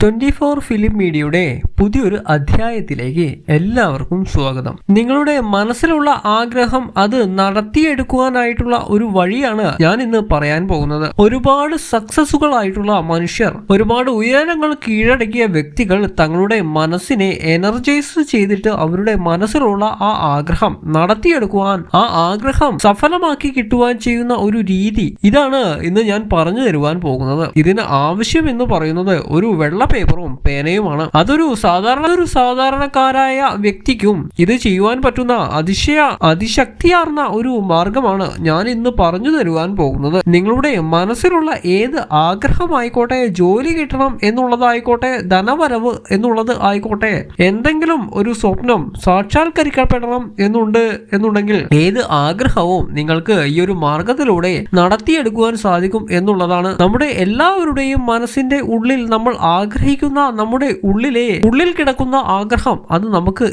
Twenty four film മീഡിയയുടെ പുതിയൊരു അധ്യായത്തിലേക്ക് എല്ലാവർക്കും സ്വാഗതം. നിങ്ങളുടെ മനസ്സിലുള്ള ആഗ്രഹം അത് നടത്തിയെടുക്കുവാനായിട്ടുള്ള ഒരു വഴിയാണ് ഞാൻ ഇന്ന് പറയാൻ പോകുന്നത്. ഒരുപാട് സക്സസുകൾ ആയിട്ടുള്ള മനുഷ്യർ ഒരുപാട് ഉയരങ്ങൾ കീഴടക്കിയ വ്യക്തികൾ തങ്ങളുടെ മനസ്സിനെ എനർജൈസ് ചെയ്തിട്ട് അവരുടെ മനസ്സിലുള്ള ആ ആഗ്രഹം നടത്തിയെടുക്കുവാൻ ആ ആഗ്രഹം സഫലമാക്കി കിട്ടുവാൻ ചെയ്യുന്ന ഒരു രീതി ഇതാണ് ഇന്ന് ഞാൻ പറഞ്ഞു തരുവാൻ പോകുന്നത്. ഇതിന് ആവശ്യം എന്ന് പറയുന്നത് ഒരു വെള്ള പേപ്പറും പേനയുമാണ്. അതൊരു സാധാരണ ഒരു സാധാരണക്കാരായ വ്യക്തിക്കും ഇത് ചെയ്യുവാൻ പറ്റുന്ന അതിശയ അതിശക്തിയാർന്ന ഒരു മാർഗമാണ് ഞാൻ ഇന്ന് പറഞ്ഞു തരുവാൻ പോകുന്നത്. നിങ്ങളുടെ മനസ്സിലുള്ള ഏത് ആഗ്രഹമായിക്കോട്ടെ ജോലി കിട്ടണം എന്നുള്ളതായിക്കോട്ടെ ധനവരവ് എന്നുള്ളത് ആയിക്കോട്ടെ എന്തെങ്കിലും ഒരു സ്വപ്നം സാക്ഷാത്കരിക്കപ്പെടണം എന്നുണ്ട് എന്നുണ്ടെങ്കിൽ ഏത് ആഗ്രഹവും നിങ്ങൾക്ക് ഈ ഒരു മാർഗത്തിലൂടെ നടത്തിയെടുക്കുവാൻ സാധിക്കും എന്നുള്ളതാണ്. നമ്മുടെ എല്ലാവരുടെയും മനസ്സിന്റെ ഉള്ളിൽ നമ്മൾ ആഗ്രഹിക്കുന്ന നമ്മുടെ ഉള്ളിലെ ഉള്ളിൽ കിടക്കുന്ന ആഗ്രഹം അത് നമുക്ക്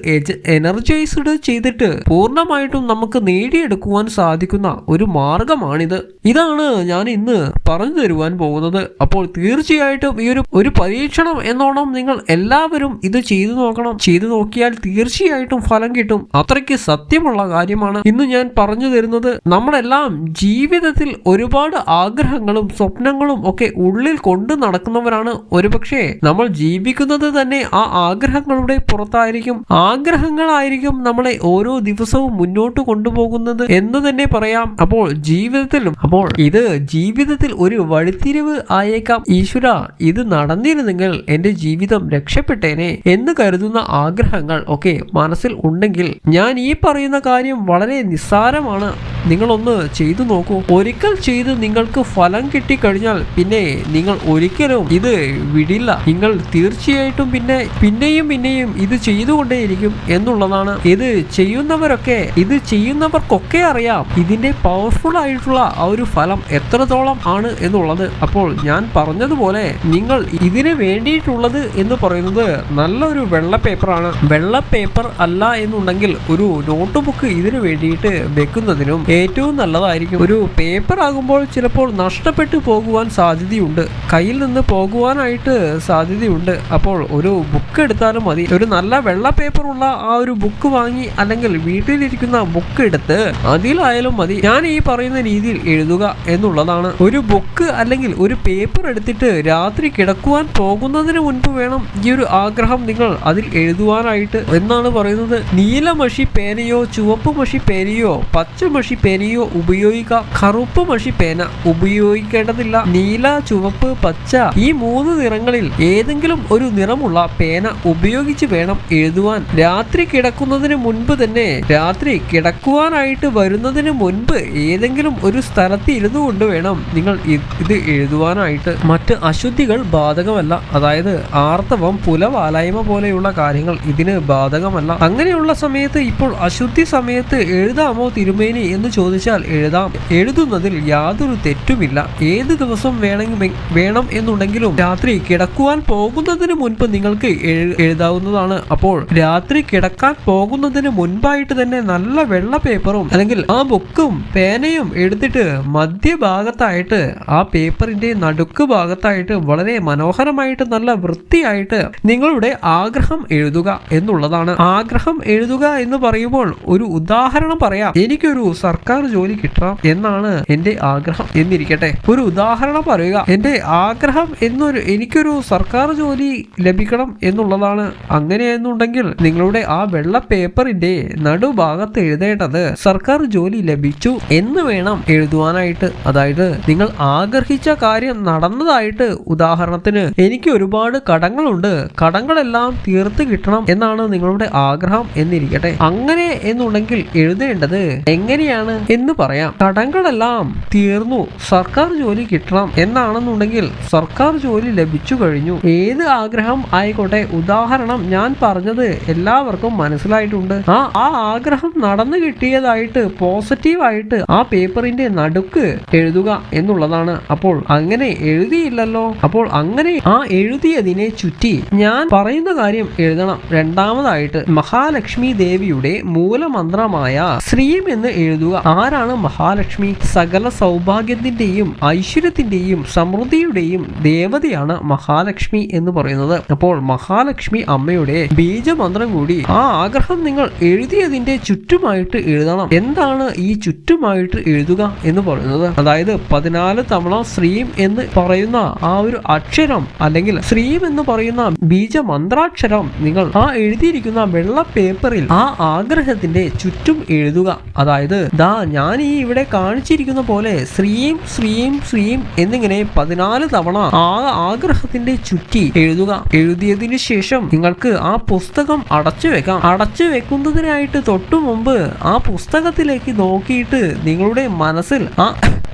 എനർജൈസ്ഡ് ചെയ്തിട്ട് പൂർണമായിട്ടും നമുക്ക് നേടിയെടുക്കുവാൻ സാധിക്കുന്ന ഒരു മാർഗമാണിത്. ഇതാണ് ഞാൻ ഇന്ന് പറഞ്ഞു തരുവാൻ പോകുന്നത്. അപ്പോൾ തീർച്ചയായിട്ടും ഈ ഒരു ഒരു പരീക്ഷണം എന്നോണം നിങ്ങൾ എല്ലാവരും ഇത് ചെയ്തു നോക്കണം. ചെയ്തു നോക്കിയാൽ തീർച്ചയായിട്ടും ഫലം കിട്ടും. അത്രയ്ക്ക് സത്യമുള്ള കാര്യമാണ്. ഇന്ന് ഞാൻ പറഞ്ഞു തരുന്നത് നമ്മളെല്ലാം ജീവിതത്തിൽ ഒരുപാട് ആഗ്രഹങ്ങളും സ്വപ്നങ്ങളും ഒക്കെ ഉള്ളിൽ കൊണ്ടു നടക്കുന്നവരാണ്. ഒരുപക്ഷെ നമ്മൾ ജീവിക്കുന്നത് തന്നെ ആ ആഗ്രഹങ്ങളുടെ പുറത്തായിരിക്കും. ആഗ്രഹങ്ങളായിരിക്കും നമ്മളെ ഓരോ ദിവസവും മുന്നോട്ട് കൊണ്ടുപോകുന്നത് എന്ന് തന്നെ പറയാം. അപ്പോൾ ജീവിതത്തിലും അപ്പോൾ ഇത് ജീവിതത്തിൽ ഒരു വഴിത്തിരിവ് ആയേക്കാം. ഈശ്വര ഇത് നടന്നിരുന്നെങ്കിൽ എന്റെ ജീവിതം രക്ഷപ്പെട്ടേനെ എന്ന് കരുതുന്ന ആഗ്രഹങ്ങൾ ഒക്കെ മനസ്സിൽ ഉണ്ടെങ്കിൽ ഞാൻ ഈ പറയുന്ന കാര്യം വളരെ നിസ്സാരമാണ്. നിങ്ങളൊന്ന് ചെയ്തു നോക്കൂ. ഒരിക്കൽ ചെയ്ത് നിങ്ങൾക്ക് ഫലം കിട്ടിക്കഴിഞ്ഞാൽ പിന്നെ നിങ്ങൾ ഒരിക്കലും ഇത് വിടില്ല. നിങ്ങൾ തീർച്ചയായിട്ടും പിന്നെ പിന്നെയും പിന്നെയും ഇത് ചെയ്തുകൊണ്ടേയിരിക്കും എന്നുള്ളതാണ്. ഇത് ചെയ്യുന്നവരൊക്കെ ഇത് ചെയ്യുന്നവർക്കൊക്കെ അറിയാം ഇതിന്റെ പവർഫുൾ ആയിട്ടുള്ള ആ ഒരു ഫലം എത്രത്തോളം ആണ് എന്നുള്ളത്. അപ്പോൾ ഞാൻ പറഞ്ഞതുപോലെ നിങ്ങൾ ഇതിന് വേണ്ടിയിട്ടുള്ളത് എന്ന് പറയുന്നത് നല്ലൊരു വെള്ള പേപ്പറാണ്. വെള്ള പേപ്പർ അല്ല എന്നുണ്ടെങ്കിൽ ഒരു നോട്ട് ബുക്ക് ഇതിനു വേണ്ടിയിട്ട് വെക്കുന്നതിനും ഏറ്റവും നല്ലതായിരിക്കും. ഒരു പേപ്പർ ആകുമ്പോൾ ചിലപ്പോൾ നഷ്ടപ്പെട്ടു പോകുവാൻ സാധ്യതയുണ്ട്. കയ്യിൽ നിന്ന് പോകുവാനായിട്ട് സാധ്യതയുണ്ട്. അപ്പോൾ ഒരു ബുക്ക് എടുത്താലും മതി. ഒരു നല്ല വെള്ള പേപ്പർ ഉള്ള ആ ഒരു ബുക്ക് വാങ്ങി അല്ലെങ്കിൽ വീട്ടിലിരിക്കുന്ന ബുക്ക് എടുത്ത് അതിലായാലും മതി. ഞാൻ ഈ പറയുന്ന രീതിയിൽ എഴുതുക എന്നുള്ളതാണ്. ഒരു ബുക്ക് അല്ലെങ്കിൽ ഒരു പേപ്പർ എടുത്തിട്ട് രാത്രി കിടക്കുവാൻ പോകുന്നതിന് മുൻപ് വേണം ഈ ഒരു ആഗ്രഹം നിങ്ങൾ അതിൽ എഴുതുവാനായിട്ട്. എന്നാണ് പറയുന്നത്? നീല മഷി പേനയോ ചുവപ്പ് മഷി പേനയോ പച്ച മഷി പേനയോ ഉപയോഗിക്കുക കറുപ്പ് മഷി പേന ഉപയോഗിക്കേണ്ടതില്ല. നീല ചുവപ്പ് പച്ച ഈ മൂന്ന് നിറങ്ങളിൽ ഏതെങ്കിലും ഒരു നിറമുള്ള പേന ഉപയോഗിച്ച് വേണം എഴുതുവാൻ. രാത്രി കിടക്കുന്നതിന് മുൻപ് തന്നെ രാത്രി കിടക്കുവാനായിട്ട് വരുന്നതിന് മുൻപ് ഏതെങ്കിലും ഒരു സ്ഥലത്ത് ഇരുന്നു കൊണ്ട് വേണം നിങ്ങൾ ഇത് എഴുതുവാനായിട്ട്. മറ്റ് അശുദ്ധികൾ ബാധകമല്ല. അതായത് ആർത്തവം പുലവാലായ്മ പോലെയുള്ള കാര്യങ്ങൾ ഇതിന് ബാധകമല്ല. അങ്ങനെയുള്ള സമയത്ത് ഇപ്പോൾ അശുദ്ധി സമയത്ത് എഴുതാമോ തിരുമേനി എന്ന് ചോദിച്ചാൽ എഴുതാം. എഴുതുന്നതിൽ യാതൊരു തെറ്റുമില്ല. ഏത് ദിവസം വേണമെങ്കിൽ വേണം എന്നുണ്ടെങ്കിലും രാത്രി കിടക്കുവാൻ പോകുന്നതിന് മുൻപ് നിങ്ങൾക്ക് എഴുതാവുന്നതാണ്. അപ്പോൾ രാത്രി കിടക്കാൻ പോകുന്നതിന് മുൻപായിട്ട് തന്നെ നല്ല വെള്ള പേപ്പറും അല്ലെങ്കിൽ ആ ബുക്കും പേനയും എടുത്തിട്ട് മധ്യഭാഗത്തായിട്ട് ആ പേപ്പറിന്റെ നടുക്ക് ഭാഗത്തായിട്ട് വളരെ മനോഹരമായിട്ട് നല്ല വൃത്തിയായിട്ട് നിങ്ങളുടെ ആഗ്രഹം എഴുതുക എന്നുള്ളതാണ്. ആഗ്രഹം എഴുതുക എന്ന് പറയുമ്പോൾ ഒരു ഉദാഹരണം പറയാം. എനിക്കൊരു സർക്കാർ ജോലി കിട്ടണം എന്നാണ് എന്റെ ആഗ്രഹം എന്നിരിക്കട്ടെ. ഒരു ഉദാഹരണം പറയുക. എന്റെ ആഗ്രഹം എന്നൊരു എനിക്കൊരു സർക്കാർ ജോലി ലഭിക്കണം എന്നുള്ളതാണ്. അങ്ങനെയെന്നുണ്ടെങ്കിൽ നിങ്ങളുടെ ആ വെള്ള പേപ്പറിന്റെ നടുഭാഗത്ത് എഴുതേണ്ടത് സർക്കാർ ജോലി ലഭിച്ചു എന്ന് വേണം എഴുതുവാനായിട്ട്. അതായത് നിങ്ങൾ ആഗ്രഹിച്ച കാര്യം നടന്നതായിട്ട് ഉദാഹരണത്തിന് എനിക്ക് ഒരുപാട് കടങ്ങളുണ്ട്. കടങ്ങളെല്ലാം തീർത്ത് കിട്ടണം എന്നാണ് നിങ്ങളുടെ ആഗ്രഹം എന്നിരിക്കട്ടെ. അങ്ങനെ എന്നുണ്ടെങ്കിൽ എഴുതേണ്ടത് എങ്ങനെയാണ് എന്ന് പറയാം. കടങ്ങളെല്ലാം തീർന്നു. സർക്കാർ ജോലി കിട്ടണം എന്നാണെന്നുണ്ടെങ്കിൽ സർക്കാർ ജോലി ലഭിച്ചു കഴിഞ്ഞു. ഏത് ആഗ്രഹം ആയിക്കോട്ടെ. ഉദാഹരണം ഞാൻ പറഞ്ഞത് എല്ലാവർക്കും മനസ്സിലായിട്ടുണ്ട്. ആ ആ ആഗ്രഹം നടന്നു കിട്ടിയതായിട്ട് പോസിറ്റീവായിട്ട് ആ പേപ്പറിന്റെ നടുക്ക് എഴുതുക എന്നുള്ളതാണ്. അപ്പോൾ അങ്ങനെ എഴുതിയില്ലല്ലോ. അപ്പോൾ അങ്ങനെ ആ എഴുതിയതിനെ ചുറ്റി ഞാൻ പറയുന്ന കാര്യം എഴുതണം. രണ്ടാമതായിട്ട് മഹാലക്ഷ്മി ദേവിയുടെ മൂലമന്ത്രമായ ശ്രീം എന്ന് എഴുതുക എഴുതുക ആരാണ് മഹാലക്ഷ്മി? സകല സൗഭാഗ്യത്തിന്റെയും ഐശ്വര്യത്തിന്റെയും സമൃദ്ധിയുടെയും ദേവതയാണ് മഹാലക്ഷ്മി എന്ന് പറയുന്നത്. അപ്പോൾ മഹാലക്ഷ്മി അമ്മയുടെ ബീജമന്ത്രം കൂടി ആ ആഗ്രഹം നിങ്ങൾ എഴുതിയതിന്റെ ചുറ്റുമായിട്ട് എഴുതണം. എന്താണ് ഈ ചുറ്റുമായിട്ട് എഴുതുക എന്ന് പറയുന്നത്? അതായത് പതിനാല് തവണ ശ്രീം എന്ന് പറയുന്ന ആ ഒരു അക്ഷരം അല്ലെങ്കിൽ ശ്രീം എന്ന് പറയുന്ന ബീജമന്ത്രാക്ഷരം നിങ്ങൾ ആ എഴുതിയിരിക്കുന്ന വെള്ള പേപ്പറിൽ ആ ആഗ്രഹത്തിന്റെ ചുറ്റും എഴുതുക. അതായത് ദാ ഞാൻ ഈ ഇവിടെ കാണിച്ചിരിക്കുന്ന പോലെ ശ്രീം ശ്രീം ശ്രീം എന്നിങ്ങനെ പതിനാല് തവണ ആ ആഗ്രഹത്തിന്റെ ചുറ്റി എഴുതുക. എഴുതിയതിനു ശേഷം നിങ്ങൾക്ക് ആ പുസ്തകം അടച്ചു വെക്കാം. അടച്ചു വെക്കുന്നതിനായിട്ട് തൊട്ടു മുമ്പ് ആ പുസ്തകത്തിലേക്ക് നോക്കിയിട്ട് നിങ്ങളുടെ മനസ്സിൽ ആ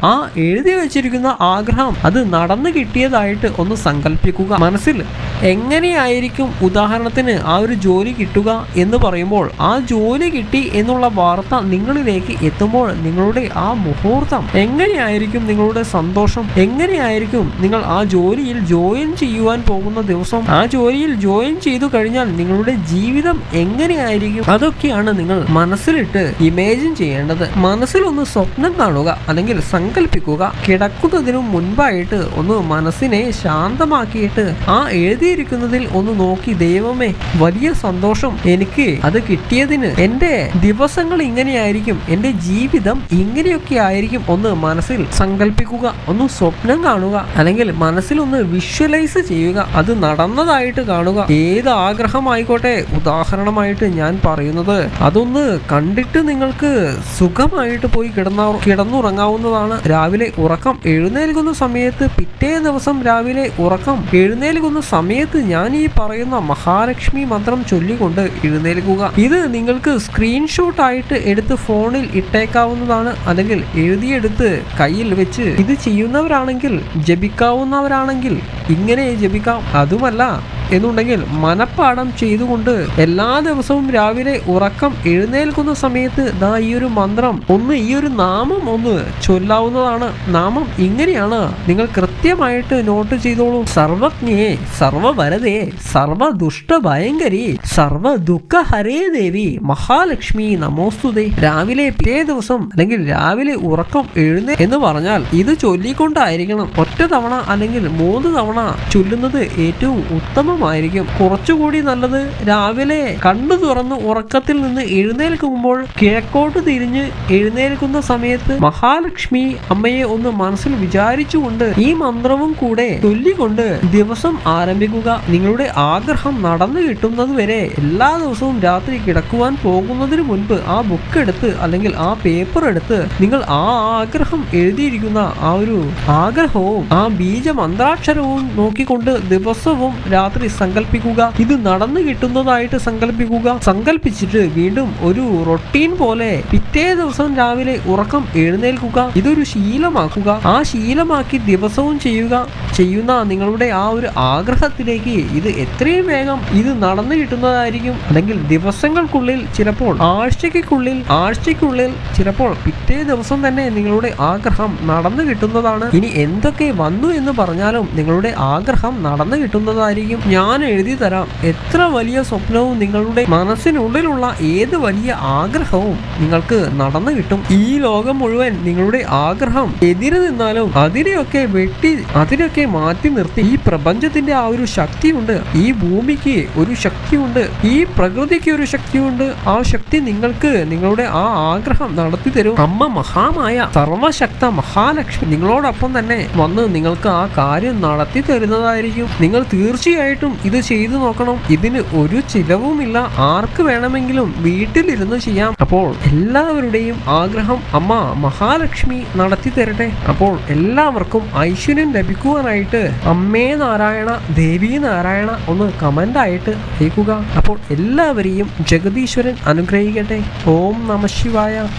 ആ എഴുതി വെച്ചിരിക്കുന്ന ആഗ്രഹം അത് നടന്നു കിട്ടിയതായിട്ട് ഒന്ന് സങ്കല്പിക്കുക മനസ്സിൽ എങ്ങനെയായിരിക്കും ഉദാഹരണത്തിന് ആ ഒരു ജോലി കിട്ടുക എന്ന് പറയുമ്പോൾ ആ ജോലി കിട്ടി എന്നുള്ള വാർത്ത നിങ്ങളിലേക്ക് എത്തുമ്പോൾ നിങ്ങളുടെ ആ മുഹൂർത്തം എങ്ങനെയായിരിക്കും നിങ്ങളുടെ സന്തോഷം? എങ്ങനെയായിരിക്കും നിങ്ങൾ ആ ജോലിയിൽ ജോയിൻ ചെയ്യുവാൻ പോകുന്ന ദിവസം? ആ ജോലിയിൽ ജോയിൻ ചെയ്തു കഴിഞ്ഞാൽ നിങ്ങളുടെ ജീവിതം എങ്ങനെയായിരിക്കും? അതൊക്കെയാണ് നിങ്ങൾ മനസ്സിലിട്ട് ഇമേജിൻ ചെയ്യേണ്ടത്. മനസ്സിലൊന്ന് സ്വപ്നം കാണുക അല്ലെങ്കിൽ സങ്കല്പിക്കുക. കിടക്കുന്നതിനു മുൻപായിട്ട് ഒന്ന് മനസ്സിനെ ശാന്തമാക്കിയിട്ട് ആ എഴുതിയിരിക്കുന്നതിൽ ഒന്ന് നോക്കി ദൈവമേ വലിയ സന്തോഷം എനിക്ക് അത് കിട്ടിയതിന്. എന്റെ ദിവസങ്ങൾ ഇങ്ങനെയായിരിക്കും. എന്റെ ജീവിതം ഇങ്ങനെയൊക്കെ ആയിരിക്കും. ഒന്ന് മനസ്സിൽ സങ്കല്പിക്കുക ഒന്ന് സ്വപ്നം കാണുക അല്ലെങ്കിൽ മനസ്സിൽ ഒന്ന് വിഷ്വലൈസ് ചെയ്യുക. അത് നടന്നതായിട്ട് കാണുക. ഏത് ആഗ്രഹമായിക്കോട്ടെ ഉദാഹരണമായിട്ട് ഞാൻ പറയുന്നത് അതൊന്ന് കണ്ടിട്ട് നിങ്ങൾക്ക് സുഖമായിട്ട് പോയി കിടന്ന കിടന്നുറങ്ങാവുന്നതാണ്. രാവിലെ ഉറക്കം എഴുന്നേൽക്കുന്ന സമയത്ത് പിറ്റേ ദിവസം രാവിലെ ഉറക്കം എഴുന്നേൽക്കുന്ന സമയത്ത് ഞാൻ ഈ പറയുന്ന മഹാലക്ഷ്മി മന്ത്രം ചൊല്ലിക്കൊണ്ട് എഴുന്നേൽക്കുക. ഇത് നിങ്ങൾക്ക് സ്ക്രീൻഷോട്ട് ആയിട്ട് എടുത്ത് ഫോണിൽ ഇട്ടേക്കാവുന്നതാണ്. അല്ലെങ്കിൽ എഴുതിയെടുത്ത് കയ്യിൽ വെച്ച് ഇത് ചെയ്യുന്നവരാണെങ്കിൽ ജപിക്കാവുന്നവരാണെങ്കിൽ ഇങ്ങനെ ജപിക്കാം. അതുമല്ല എന്നുണ്ടെങ്കിൽ മനപ്പാഠം ചെയ്തുകൊണ്ട് എല്ലാ ദിവസവും രാവിലെ ഉറക്കം എഴുന്നേൽക്കുന്ന സമയത്ത് ദാ ഈ ഒരു മന്ത്രം ഒന്ന് ഈ ഒരു നാമം ഒന്ന് ചൊല്ലാവുന്നതാണ്. നാമം ഇങ്ങനെയാണ്. നിങ്ങൾ കൃത്യമായിട്ട് നോട്ട് ചെയ്തോളൂ. സർവജ്ഞയെ സർവവരതേ സർവദുഷ്ട ഭയങ്കരി സർവ ദുഃഖ ഹരേ ദേവി മഹാലക്ഷ്മി നമോസ്തുതേ. രാവിലെ പിറ്റേ ദിവസം അല്ലെങ്കിൽ രാവിലെ ഉറക്കം എഴുന്നേ എന്ന് പറഞ്ഞാൽ ഇത് ചൊല്ലിക്കൊണ്ടായിരിക്കണം. ഒറ്റ തവണ അല്ലെങ്കിൽ മൂന്ന് തവണ ചൊല്ലുന്നത് ഏറ്റവും ഉത്തമമായിരിക്കും കുറച്ചുകൂടി നല്ലത് രാവിലെ കണ്ണു തുറന്ന് ഉറക്കത്തിൽ നിന്ന് എഴുന്നേൽക്കുമ്പോൾ കിഴക്കോട്ട് തിരിഞ്ഞ് എഴുന്നേൽക്കുന്ന സമയത്ത് മഹാലക്ഷ്മി അമ്മയെ ഒന്ന് മനസ്സിൽ വിചാരിച്ചുകൊണ്ട് ഈ മന്ത്രവും കൂടെ ചൊല്ലിക്കൊണ്ട് ദിവസം ആരംഭിക്കുക. നിങ്ങളുടെ ആഗ്രഹം നടന്നു കിട്ടുന്നത് വരെ എല്ലാ ദിവസവും രാത്രി കിടക്കുവാൻ പോകുന്നതിന് മുൻപ് ആ ബുക്ക് എടുത്ത് അല്ലെങ്കിൽ ആ പേപ്പർ എടുത്ത് നിങ്ങൾ ആ ആഗ്രഹം എഴുതിയിരിക്കുന്ന ആ ഒരു ആഗ്രഹവും ആ ബീജ മന്ത്രാക്ഷരവും നോക്കിക്കൊണ്ട് ദിവസവും രാത്രി സങ്കല്പിക്കുക ഇത് നടന്നു കിട്ടുന്നതായിട്ട് സങ്കല്പിക്കുക സങ്കല്പിച്ചിട്ട് വീണ്ടും ഒരു റൊട്ടീൻ പോലെ പിറ്റേ ദിവസം രാവിലെ ഉറക്കം എഴുന്നേൽക്കുക. ഇതൊരു ശീലമാക്കുക. ആ ശീലമാക്കി ദിവസവും ചെയ്യുക. ചെയ്യുന്ന നിങ്ങളുടെ ആ ഒരു ആഗ്രഹത്തിലേക്ക് ഇത് എത്രയും വേഗം ഇത് നടന്നു കിട്ടുന്നതായിരിക്കും. അല്ലെങ്കിൽ ദിവസങ്ങൾക്കുള്ളിൽ ചിലപ്പോൾ ആഴ്ചയ്ക്കുള്ളിൽ ആഴ്ചയ്ക്കുള്ളിൽ ചിലപ്പോൾ പിറ്റേ ദിവസം തന്നെ നിങ്ങളുടെ ആഗ്രഹം നടന്നു കിട്ടുന്നതാണ്. ഇനി എന്തൊക്കെ വന്നു എന്ന് പറഞ്ഞാലും നിങ്ങളുടെ ആഗ്രഹം നടന്നു കിട്ടുന്നതായിരിക്കും. ഞാൻ എഴുതി തരാം. എത്ര വലിയ സ്വപ്നവും നിങ്ങളുടെ മനസ്സിനുള്ളിലുള്ള ഏത് വലിയ ആഗ്രഹവും നിങ്ങൾക്ക് നടന്നു കിട്ടും. ഈ ലോകം മുഴുവൻ നിങ്ങളുടെ ആഗ്രഹം എതിര് നിന്നാലും അതിനെയൊക്കെ വെട്ടി അതിനൊക്കെ മാറ്റി നിർത്തി. ഈ പ്രപഞ്ചത്തിന്റെ ആ ഒരു ശക്തിയുണ്ട് ഈ ഭൂമിക്ക് ഒരു ശക്തിയുണ്ട് ഈ പ്രകൃതിക്ക് ഒരു ശക്തിയുണ്ട്. ആ ശക്തി നിങ്ങൾക്ക് നിങ്ങളുടെ ആ ആഗ്രഹം നടത്തി തരും. അമ്മ മഹാമായ സർവശക്ത മഹാലക്ഷ്മി നിങ്ങളോടൊപ്പം തന്നെ വന്ന് നിങ്ങൾക്ക് ആ കാര്യം നടത്തി തരുന്നതായിരിക്കും. നിങ്ങൾ തീർച്ചയായിട്ടും ഇത് ചെയ്തു നോക്കണം. ഇതിന് ഒരു ചിലവുമില്ല. ആർക്ക് വേണമെങ്കിലും വീട്ടിലിരുന്ന് ചെയ്യാം. അപ്പോൾ എല്ലാവരുടെയും ആഗ്രഹം അമ്മ മഹാലക്ഷ്മി നടത്തി തരട്ടെ. അപ്പോൾ എല്ലാവർക്കും ഐശ്വര്യം ലഭിക്കുവാനായിട്ട് അമ്മേ നാരായണ ദേവി നാരായണ ഒന്ന് കമന്റ് ആയിട്ട് അയക്കുക. അപ്പോൾ എല്ലാവരെയും ജഗദീശ്വരൻ അനുഗ്രഹിക്കട്ടെ. ഓം നമ ശിവായ.